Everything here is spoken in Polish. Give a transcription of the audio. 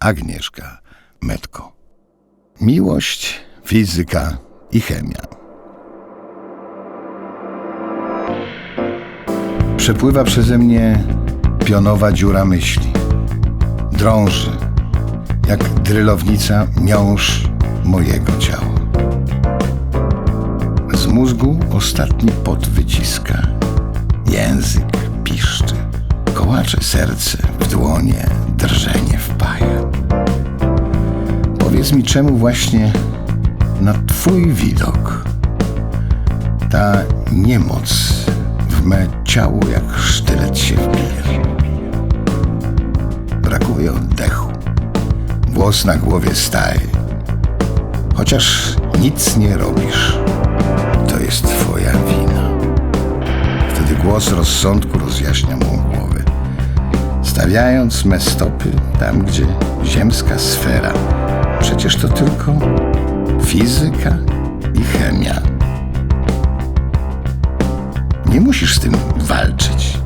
Agnieszka Metko. Miłość, fizyka i chemia. Przepływa przeze mnie pionowa dziura myśli. Drąży, jak drylownica miąższ mojego ciała. Z mózgu ostatni pot wyciska. Język piszczy. Kołacze serce w dłonie, czemu właśnie na twój widok ta niemoc w me ciało jak sztylet się wbija. Brakuje oddechu. Włos na głowie staje. Chociaż nic nie robisz, to jest twoja wina. Wtedy głos rozsądku rozjaśnia mą głowę, stawiając me stopy tam, gdzie ziemska sfera. Przecież to tylko fizyka i chemia. Nie musisz z tym walczyć.